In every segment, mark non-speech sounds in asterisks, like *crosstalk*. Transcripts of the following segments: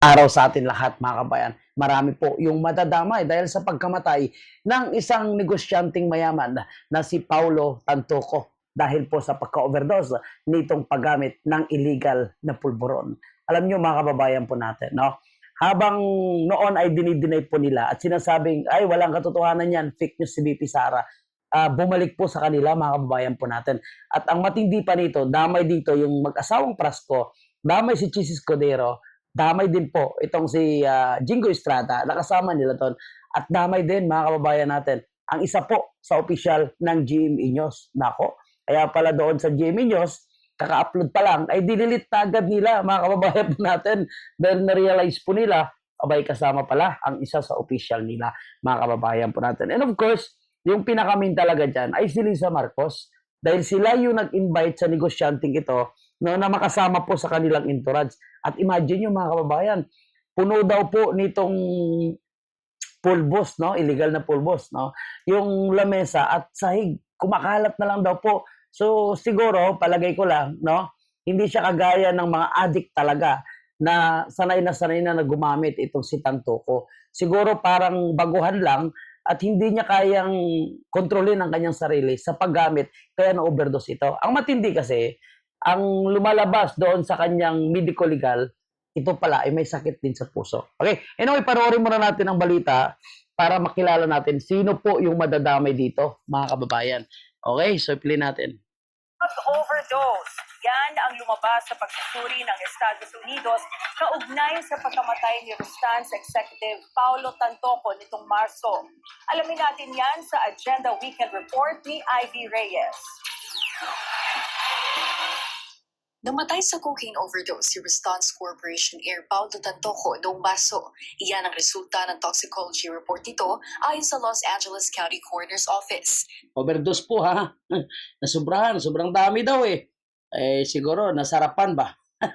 araw sa atin lahat mga kabayan. Marami po yung madadamay dahil sa pagkamatay ng isang negosyanteng mayaman na si Paulo Tantoco dahil po sa pagka-overdose nitong paggamit ng illegal na pulburon. Alam nyo mga kababayan po natin, no? Habang noon ay dinidinay po nila at sinasabing, ay walang katotohanan yan, fake news si BP Sara, ah, bumalik po sa kanila mga kababayan po natin. At ang matindi pa nito, damay dito yung mag-asawang Prasco, damay si Chis Escudero, damay din po itong si ah, Jingo Estrada, nakasama nila doon. At damay din mga kababayan natin, ang isa po sa official ng GME News. Nako, kaya pala doon sa GME News, kaka-upload pa lang, ay dililit na agad nila mga kababayan po *laughs* natin dahil na-realize po nila, abay kasama pala ang isa sa official nila mga kababayan po natin. And of course, yung pinakamin talaga dyan ay si Lisa Marcos dahil sila yung nag-invite sa negosyanteng ito no, na makasama po sa kanilang entourage. At imagine yung mga kababayan, puno daw po nitong pulbos, no? Illegal na pulbos, no? Yung lamesa at sahig, kumakalat na lang daw po. So siguro, palagay ko lang, no? Hindi siya kagaya ng mga addict talaga na sanay na sanay na na gumamit itong si Tantoco. Siguro parang baguhan lang at hindi niya kayang kontrolin ang kanyang sarili sa paggamit kaya na-overdose ito. Ang matindi kasi, ang lumalabas doon sa kanyang medico-legal, ito pala ay may sakit din sa puso. Okay, anyway, panoorin muna natin ang balita para makilala natin sino po yung madadamay dito, mga kababayan. Okay, so play natin. overdose. Yan ang lumabas sa pagsusuri ng Estados Unidos kaugnay sa pagkamatay ni Rustan's Executive Paulo Tantoco nitong Marso. Alamin natin yan sa Agenda Weekend Report ni Ivy Reyes. Namatay sa cocaine overdose si Restance Corporation Air Paulo Tantoco noong Baso. Iyan ang resulta ng toxicology report nito ayon sa Los Angeles County Coroner's Office. Overdose po ha. *laughs* Nasubrahan, sobrang dami daw eh. Eh siguro nasarapan ba? *laughs*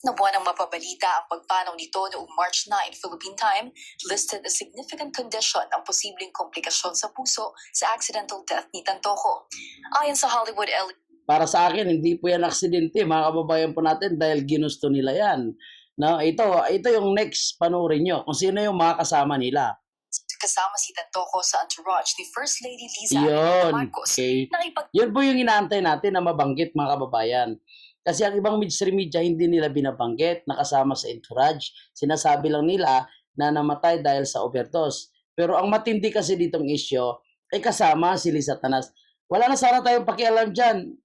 Nabuwan ng mapabalita ang pagpanaw nito noong March 9 Philippine time, listed as significant condition ang posibleng komplikasyon sa puso sa accidental death ni Tantoco. Ayon sa Hollywood L. Para sa akin, hindi po yan aksidente, mga kababayan po natin, dahil ginusto nila yan. No, ito, ito yung next panoorin nyo, kung sino yung mga kasama nila. kasama si Tantoco sa entourage ni First Lady Liza Yun, Marcos okay. ipag Yun po yung inaantay natin na mabanggit, mga kababayan. Kasi ang ibang mainstream media, hindi nila binabanggit, nakasama sa entourage. Sinasabi lang nila na namatay dahil sa overdose. Pero ang matindi kasi ditong issue, ay kasama si Lisa Tanas. Wala na sana tayong pakialam dyan.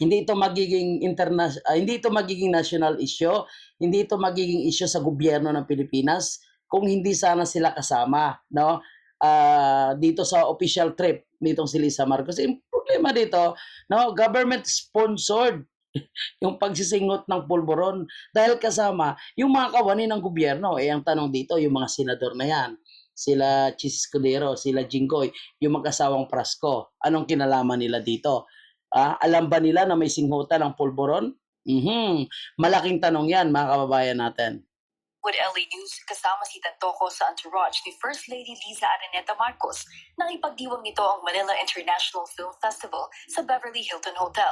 Hindi ito magiging interna- ah, hindi ito magiging national issue, hindi ito magiging issue sa gobyerno ng Pilipinas kung hindi sana sila kasama, no? Ah, dito sa official trip nitong si Lisa Marcos. Yung problema dito, no, government sponsored *laughs* yung pagsisingot ng pulburon dahil kasama yung mga kawani ng gobyerno. Eh, ang tanong dito, yung mga senador na yan, sila Chis Escudero, sila Jinggoy, yung mag-asawang Prasco, anong kinalaman nila dito? Ah, alam ba nila na may singhutan ng pulburon? Mhm. Malaking tanong yan, mga kababayan natin. Wood LA News kasama si Tantoco sa entourage ni First Lady Liza Araneta Marcos nang ipagdiwang nito ang Manila International Film Festival sa Beverly Hilton Hotel.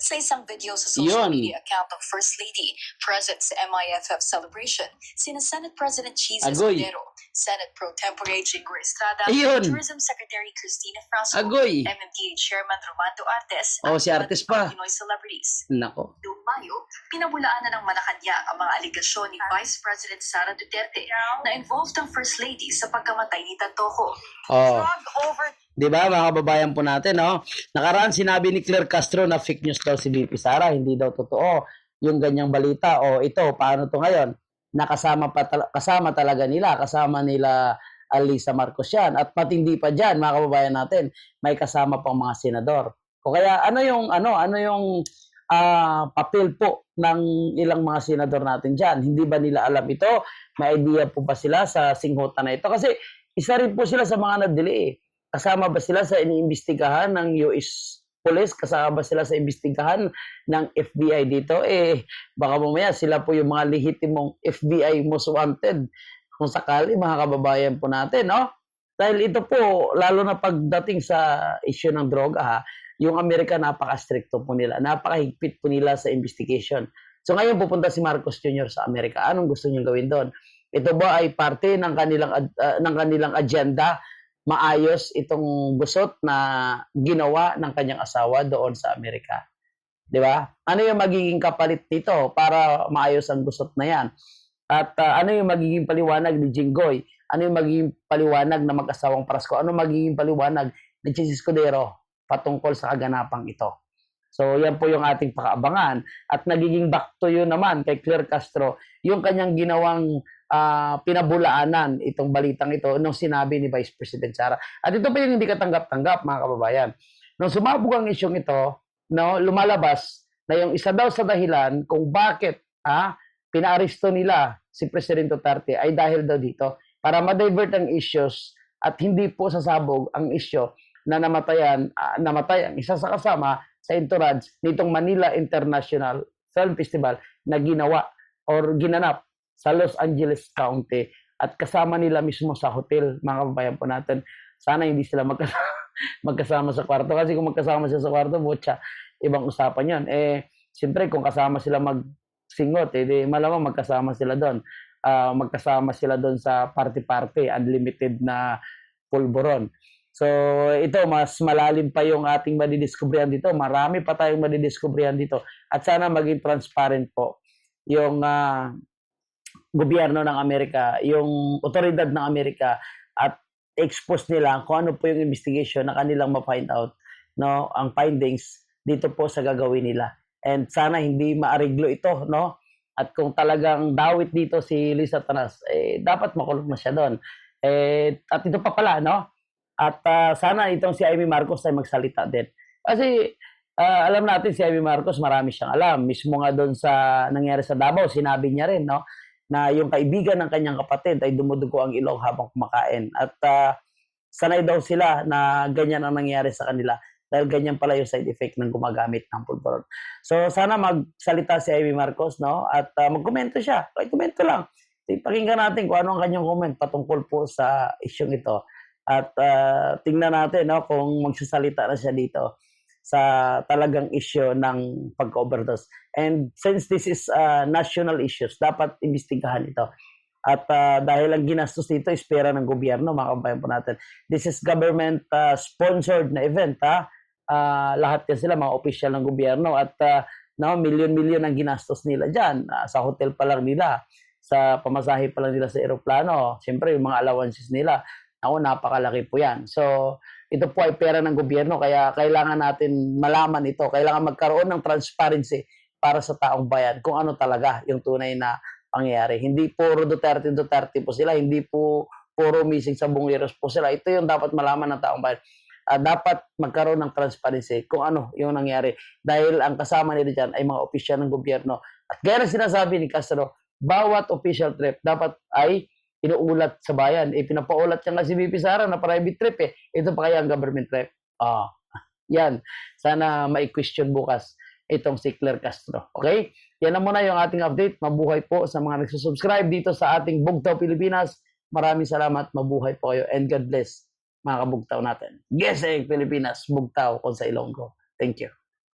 Sa isang video sa social Yun. media account ng First Lady present sa MIFF celebration, sina Senate President Cheese Agoy. Escudero, Senate Pro Tempore Jingo Estrada, Ayun. Tourism Secretary Christina Frasco, Agoy. MMDA Chairman Romando Artes, Oh, si Artes pa. Pinoy celebrities. Nako. Noong Mayo, pinabulaan na ng Malacanang ang mga aligasyon ni Vice President Sara Duterte na involved ang First Lady sa pagkamatay ni Tantoco. Oh. Drug overdose. 'Di ba mga kababayan po natin, no? Nakaraan sinabi ni Claire Castro na fake news daw si BP Sara, hindi daw totoo yung ganyang balita. O ito, paano to ngayon? Nakasama pa kasama talaga nila, kasama nila Alisa Marcos yan. At matindi pa diyan, mga kababayan natin, may kasama pang mga senador. O kaya ano yung ano, ano yung ah, papel po ng ilang mga senador natin diyan? Hindi ba nila alam ito? May idea po ba sila sa singhutan na ito? Kasi isa rin po sila sa mga nadili eh kasama ba sila sa iniimbestigahan ng US Police? Kasama ba sila sa imbestigahan ng FBI dito? Eh, baka mamaya sila po yung mga lehitimong FBI most wanted. Kung sakali, mga kababayan po natin, no? Dahil ito po, lalo na pagdating sa issue ng droga, ha, yung Amerika napaka-stricto po nila. Napakahigpit po nila sa investigation. So ngayon pupunta si Marcos Jr. sa Amerika. Anong gusto niyang gawin doon? Ito ba ay parte ng kanilang ah, ng kanilang agenda? Maayos itong gusot na ginawa ng kanyang asawa doon sa Amerika. 'Di ba? Ano yung magiging kapalit nito para maayos ang gusot na 'yan? At ah, ano yung magiging paliwanag ni Jinggoy? Ano yung magiging paliwanag ng mag-asawang Prasko? Ano magiging paliwanag ni Chis Escudero patungkol sa kaganapang ito? So, yan po yung ating pakaabangan. At nagiging back to you naman kay Claire Castro, yung kanyang ginawang ah, pinabulaanan itong balitang ito nung sinabi ni Vice President Sara. At ito pa yung hindi katanggap-tanggap, mga kababayan. Nung sumabog ang isyong ito, no, lumalabas na yung isa daw sa dahilan kung bakit ah, pinaaresto nila si President Duterte ay dahil daw dito para ma-divert ang issues at hindi po sasabog ang issue na namatayan, ah, namatay ang isa sa kasama sa entourage nitong Manila International Film Festival na ginawa or ginanap sa Los Angeles County at kasama nila mismo sa hotel, mga kababayan po natin. Sana hindi sila magkasama, *laughs* magkasama sa kwarto kasi kung magkasama sila sa kwarto, butya, ibang usapan yan. Eh, siyempre kung kasama sila magsingot, eh, di malamang magkasama sila doon. Ah, magkasama sila doon sa party-party, unlimited na pulburon. So, ito, mas malalim pa yung ating madidiskubrihan dito. Marami pa tayong madidiskubrihan dito. At sana maging transparent po yung ah, gobyerno ng Amerika, yung otoridad ng Amerika at expose nila kung ano po yung investigation na kanilang ma-find out, no, ang findings dito po sa gagawin nila. And sana hindi maariglo ito, no? At kung talagang dawit dito si Lisa Tanas, eh, dapat makulong na siya doon. Eh, at ito pa pala, no? At ah, sana itong si Amy Marcos ay magsalita din. Kasi ah, alam natin si Amy Marcos, marami siyang alam. Mismo nga doon sa nangyari sa Davao, sinabi niya rin, no? Na yung kaibigan ng kanyang kapatid ay dumudugo ang ilong habang kumakain. At ah, sanay daw sila na ganyan ang nangyari sa kanila dahil ganyan pala yung side effect ng gumagamit ng pulburon. So sana magsalita si Amy Marcos no at ah, magkomento siya. Kahit komento lang. Pakinggan natin kung ano ang kanyang comment patungkol po sa isyong ito. At ah, tingnan natin no kung magsasalita na siya dito sa talagang issue ng pagka-overdose. And since this is ah, national issues, dapat imbestigahan ito. At ah, dahil ang ginastos dito is pera ng gobyerno, mga kabayan po natin. This is government ah, sponsored na event, ha? Ah, lahat yan sila, mga official ng gobyerno. At ah, no, milyon-milyon ang ginastos nila dyan. Ah, sa hotel pa lang nila, sa pamasahe pa lang nila sa aeroplano. Siyempre, yung mga allowances nila, ako, napakalaki po yan. So, ito po ay pera ng gobyerno, kaya kailangan natin malaman ito. Kailangan magkaroon ng transparency para sa taong bayan kung ano talaga yung tunay na pangyayari. Hindi puro Duterte, Duterte po sila, hindi po puro missing sa bungiros po sila. Ito yung dapat malaman ng taong bayan. Ah, dapat magkaroon ng transparency kung ano yung nangyari. Dahil ang kasama nila dyan ay mga opisyal ng gobyerno. At gaya ng sinasabi ni Castro, bawat official trip dapat ay inuulat sa bayan. Eh, pinapaulat niya nga si VP Sara na private trip eh. Ito pa kaya ang government trip? Ah, *laughs* yan. Sana mai-question bukas itong si Claire Castro. Okay? Yan na muna yung ating update. Mabuhay po sa mga nagsusubscribe dito sa ating Bugtaw Pilipinas. Maraming salamat. Mabuhay po kayo and God bless mga kabugtaw natin. Gesek Pilipinas, Bugtaw, kung sa Ilonggo. Thank you.